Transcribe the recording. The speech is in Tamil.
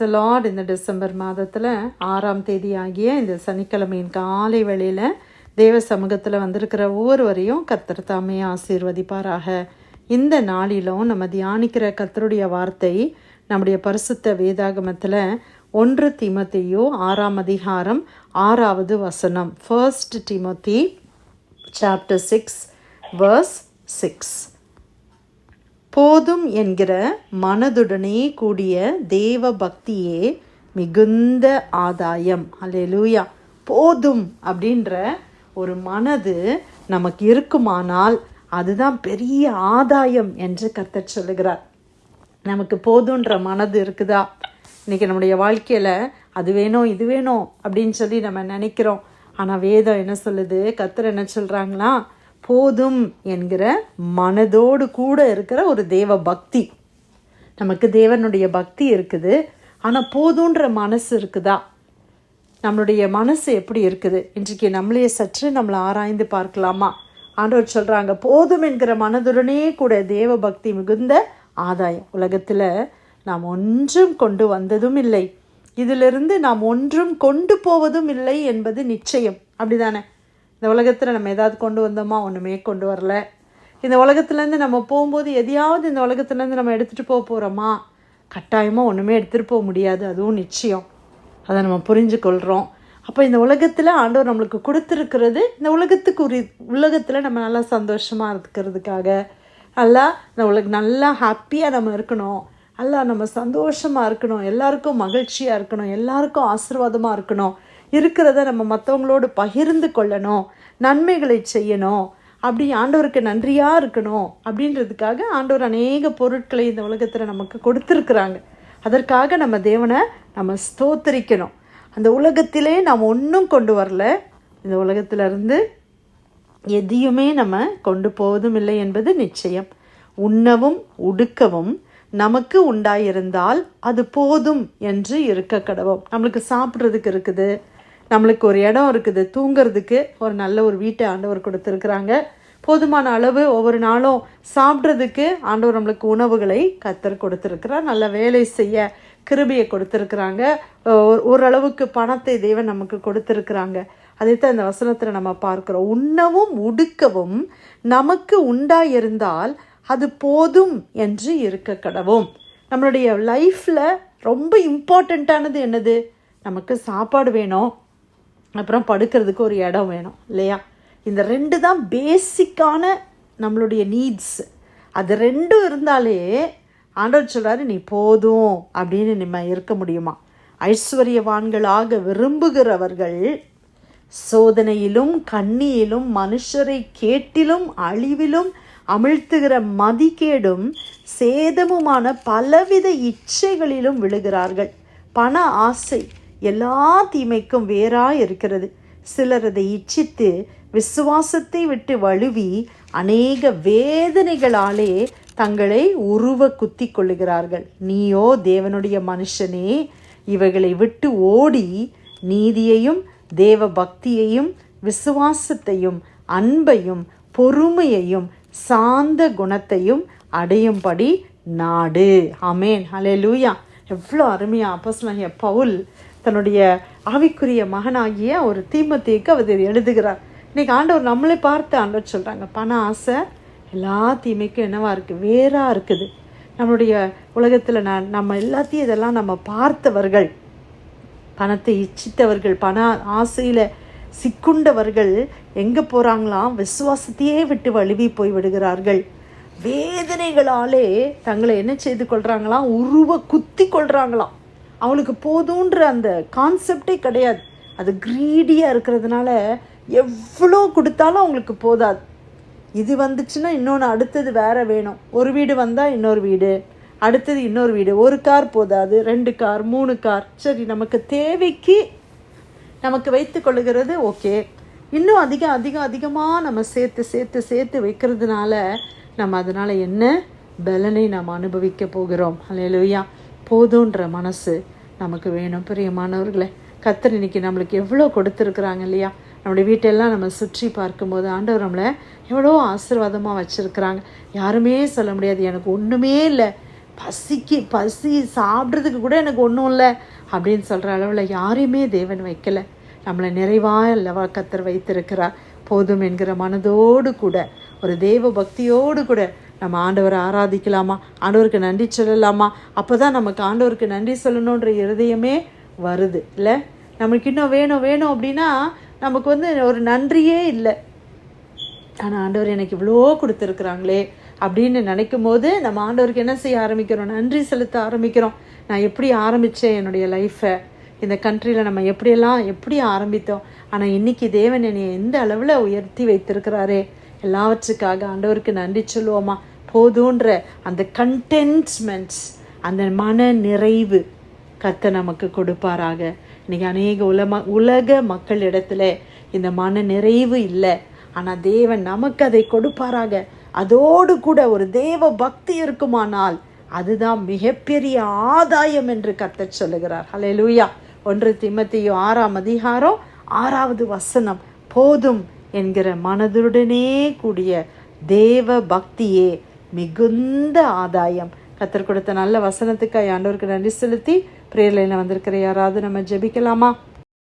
லார்ட் இந்த டிசம்பர் மாதத்தில் ஆறாம் தேதி ஆகிய இந்த சனிக்கிழமையின் காலை வேளையில் தேவ சமூகத்தில் வந்திருக்கிற ஒவ்வொருவரையும் கத்தர் தாமே ஆசீர்வதிப்பாராக. இந்த நாளிலும் நம்ம தியானிக்கிற கத்தருடைய வார்த்தை நம்முடைய பரிசுத்த வேதாகமத்தில் ஒன்று திமத்தையோ ஆறாம் அதிகாரம் ஆறாவது வசனம். First Timothy chapter six verse six போதும் என்கிற மனதுடனே கூடிய தேவ பக்தியே மிகுந்த ஆதாயம். அல்லேலூயா போதும் அப்படின்ற ஒரு மனது நமக்கு இருக்குமானால் அதுதான் பெரிய ஆதாயம் என்று கர்த்தர் சொல்லுகிறார். நமக்கு போதுன்ற மனது இருக்குதா? இன்னைக்கு நம்முடைய வாழ்க்கையில் அது வேணும் இது வேணும் அப்படின்னு சொல்லி நம்ம நினைக்கிறோம். ஆனால் வேதம் என்ன சொல்லுது? கர்த்தர் என்ன சொல்கிறாங்களா போதும் என்கிற மனதோடு கூட இருக்கிற ஒரு தேவ பக்தி. நமக்கு தேவனுடைய பக்தி இருக்குது. ஆனால் போதுன்ற மனசு இருக்குதா? நம்மளுடைய மனசு எப்படி இருக்குது? இன்றைக்கு நம்மளையே சற்று நம்மளை ஆராய்ந்து பார்க்கலாமா? ஆண்டவர் சொல்கிறாங்க போதும் என்கிற மனதுடனே கூட தேவ பக்தி மிகுந்த ஆதாயம். உலகத்தில் நாம் ஒன்றும் கொண்டு வந்ததும் இல்லை. இதிலிருந்து நாம் ஒன்றும் கொண்டு போவதும் இல்லை என்பது நிச்சயம். அப்படிதானே? இந்த உலகத்தில் நம்ம ஏதாவது கொண்டு வந்தோமா? ஒன்றுமே கொண்டு வரல. இந்த உலகத்துலேருந்து நம்ம போகும்போது எதையாவது இந்த உலகத்துலேருந்து நம்ம எடுத்துகிட்டு போக போகிறோமா கட்டாயமாக ஒன்றுமே எடுத்துகிட்டு போக முடியாது. அதுவும் நிச்சயம். அதை நம்ம புரிஞ்சுக்கொள்கிறோம் அப்போ இந்த உலகத்தில் ஆண்டவர் நம்மளுக்கு கொடுத்துருக்கிறது இந்த உலகத்துக்கு உரி உலகத்தில் நம்ம நல்லா சந்தோஷமாக இருக்கிறதுக்காக. நல்லா இந்த உலக நல்லா ஹாப்பியாக நம்ம இருக்கணும். நல்லா நம்ம சந்தோஷமாக இருக்கணும். எல்லாருக்கும் மகிழ்ச்சியாக இருக்கணும். எல்லாருக்கும் ஆசீர்வாதமாக இருக்கணும். இருக்கிறத நம்ம மற்றவங்களோடு பகிர்ந்து கொள்ளணும் நன்மைகளை செய்யணும் அப்படி ஆண்டவருக்கு நன்றியாக இருக்கணும் அப்படின்றதுக்காக ஆண்டவர் அநேக பொருட்களை இந்த உலகத்தில் நமக்கு கொடுத்துருக்குறாங்க. அதற்காக நம்ம தேவனை நம்ம ஸ்தோத்தரிக்கணும். அந்த உலகத்திலே நாம் ஒன்றும் கொண்டு வரல. இந்த உலகத்திலிருந்து எதையுமே நம்ம கொண்டு போவதும் இல்லை என்பது நிச்சயம். உண்ணவும் உடுக்கவும் நமக்கு உண்டாயிருந்தால் அது போதும் என்று இருக்க கடவோம் நம்மளுக்கு சாப்பிட்றதுக்கு இருக்குது நம்மளுக்கு ஒரு இடம் இருக்குது. தூங்கிறதுக்கு ஒரு நல்ல ஒரு வீட்டை ஆண்டவர் கொடுத்துருக்குறாங்க. போதுமான அளவு ஒவ்வொரு நாளும் சாப்பிட்றதுக்கு ஆண்டவர் நம்மளுக்கு உணவுகளை கத்தர் கொடுத்துருக்கிறார். நல்ல வேலை செய்ய கிருபியை கொடுத்துருக்குறாங்க. ஓரளவுக்கு பணத்தை தேவன் நமக்கு கொடுத்துருக்குறாங்க. அதைத்தான் இந்த வசனத்தில் நம்ம பார்க்குறோம். உண்ணவும் உடுக்கவும் நமக்கு உண்டாயிருந்தால் அது போதும் என்று இருக்க கடவும். நம்மளுடைய லைஃப்பில் ரொம்ப இம்பார்ட்டண்ட்டானது என்னது? நமக்கு சாப்பாடு வேணும். அப்புறம் படுக்கிறதுக்கு ஒரு இடம் வேணும் இல்லையா? இந்த ரெண்டு தான் பேசிக்கான நம்மளுடைய நீட்ஸ் அது ரெண்டும் இருந்தாலே ஆண்டவர் சொல்கிறாரு நீ போதும் அப்படின்னு நம்ம இருக்க முடியுமா? ஐஸ்வர்யவான்களாக விரும்புகிறவர்கள் சோதனையிலும் கண்ணியிலும் மனுஷரை கேட்டிலும் அழிவிலும் அமிழ்த்துகிற மதிக்கேடும் சேதமுமான பலவித இச்சைகளிலும் விழுகிறார்கள். பண ஆசை எல்லா தீமைக்கும் வேறாய் இருக்கிறது. சிலர் அதை இச்சித்து விசுவாசத்தை விட்டு வழுவி அநேக வேதனைகளாலே தங்களை உருவ குத்தி கொள்ளுகிறார்கள். நீயோ தேவனுடைய மனுஷனே இவைகளை விட்டு ஓடி நீதியையும் தேவ பக்தியையும் விசுவாசத்தையும் அன்பையும் பொறுமையையும் சாந்த குணத்தையும் அடையும்படி நாடு. அமேன் ஹலே லூயா எவ்வளோ அருமையாக அப்போஸ்லாகிய பவுல் தன்னுடைய ஆவிக்குரிய மகனாகிய ஒரு தீமத்திக்கு அவர் எழுதுகிறார். இன்னைக்கு ஆண்டவர் நம்மளே பார்த்து ஆண்டவர் சொல்கிறாங்க பண ஆசை எல்லா தீமைக்கும் என்னவாக இருக்குது வேறாக இருக்குது. நம்மளுடைய உலகத்தில் நான் நம்ம எல்லாத்தையும் இதெல்லாம் நம்ம பார்த்தவர்கள் பணத்தை இச்சித்தவர்கள் பண ஆசையில் சிக்குண்டவர்கள் எங்கே போகிறாங்களாம் விசுவாசத்தையே விட்டு வழுவி போய் விடுகிறார்கள். வேதனைகளாலே தங்களை என்ன செய்து கொள்கிறாங்களாம் உருவ குத்தி கொள்கிறாங்களாம் அவளுக்கு போதுன்ற அந்த கான்செப்டே கிடையாது. அது க்ரீடியாக இருக்கிறதுனால எவ்வளோ கொடுத்தாலும் அவங்களுக்கு போதாது. இது வந்துச்சுன்னா இன்னொன்று அடுத்தது வேறு வேணும். ஒரு வீடு வந்தால் இன்னொரு வீடு அடுத்தது இன்னொரு வீடு. ஒரு கார் போதாது ரெண்டு கார் மூணு கார். சரி நமக்கு தேவைக்கு நமக்கு வைத்து கொள்ளுகிறது ஓகே. இன்னும் அதிகம் அதிகம் அதிகமாக நம்ம சேர்த்து சேர்த்து சேர்த்து வைக்கிறதுனால நம்ம அதனால் என்ன பலனை நாம் அனுபவிக்க போகிறோம். அல்லையா போதுன்ற மனசு நமக்கு வேணும். பிரியமானவர்களே கத்தர் இன்னைக்கு நம்மளுக்கு எவ்வளோ கொடுத்துருக்குறாங்க இல்லையா? நம்முடைய வீட்டெல்லாம் நம்ம சுற்றி பார்க்கும்போது ஆண்டவர் நம்மளை எவ்வளோ ஆசீர்வாதமாக வச்சுருக்குறாங்க. யாருமே சொல்ல முடியாது எனக்கு ஒன்றுமே இல்லை. பசிக்கு பசி சாப்பிட்றதுக்கு கூட எனக்கு ஒன்றும் இல்லை அப்படின்னு சொல்கிற அளவில் யாரையுமே தேவன் வைக்கலை. நம்மளை நிறைவாக அல்லவா கத்தர் வைத்திருக்கிறார். போதும் என்கிற மனதோடு கூட ஒரு தேவ பக்தியோடு கூட நம்ம ஆண்டவரை ஆராதிக்கலாமா? ஆண்டவருக்கு நன்றி சொல்லலாமா? அப்போ தான் நமக்கு ஆண்டவருக்கு நன்றி சொல்லணுன்ற இருதயமே வருது. இல்லை? நமக்கு இன்னும் வேணும் வேணும் அப்படின்னா நமக்கு வந்து ஒரு நன்றியே இல்லை. ஆனால் ஆண்டவர் எனக்கு இவ்வளோ கொடுத்துருக்குறாங்களே அப்படின்னு நினைக்கும் போது நம்ம ஆண்டவருக்கு என்ன செய்ய ஆரம்பிக்கிறோம்? நன்றி செலுத்த ஆரம்பிக்கிறோம். நான் எப்படி ஆரம்பித்தேன் என்னுடைய லைஃப்பை இந்த கண்ட்ரியில் நம்ம எப்படியெல்லாம் எப்படி ஆரம்பித்தோம்? ஆனால் இன்றைக்கி தேவன் என்னை எந்த அளவில் உயர்த்தி வைத்திருக்கிறாரே? எல்லாவற்றுக்காக ஆண்டவருக்கு நன்றி சொல்லுவோமா? போதுன்ற அந்த கண்டென்ட்மெண்ட்ஸ் அந்த மன நிறைவு கத்த நமக்கு கொடுப்பாராக. இன்னைக்கு அநேக உலம உலக மக்களிடத்துல இந்த மன நிறைவு இல்லை. ஆனால் தேவன் நமக்கு அதை கொடுப்பாராக. அதோடு கூட ஒரு தேவ பக்தி இருக்குமானால் அதுதான் மிகப்பெரிய ஆதாயம் என்று கத்த சொல்லுகிறார். ஹalleluya ஒன்று திமத்தியோ ஆறாம் அதிகாரம் ஆறாவது வசனம். போதும் என்கிற மனதுடனே கூடிய தேவ பக்தியே மிகுந்த ஆதாயம். கத்தர் கொடுத்த நல்ல வசனத்துக்கு ஆண்டவருக்கு நன்றி செலுத்தி பிரேரலையில் வந்திருக்கிற யாராவது நம்ம ஜெபிக்கலாமா?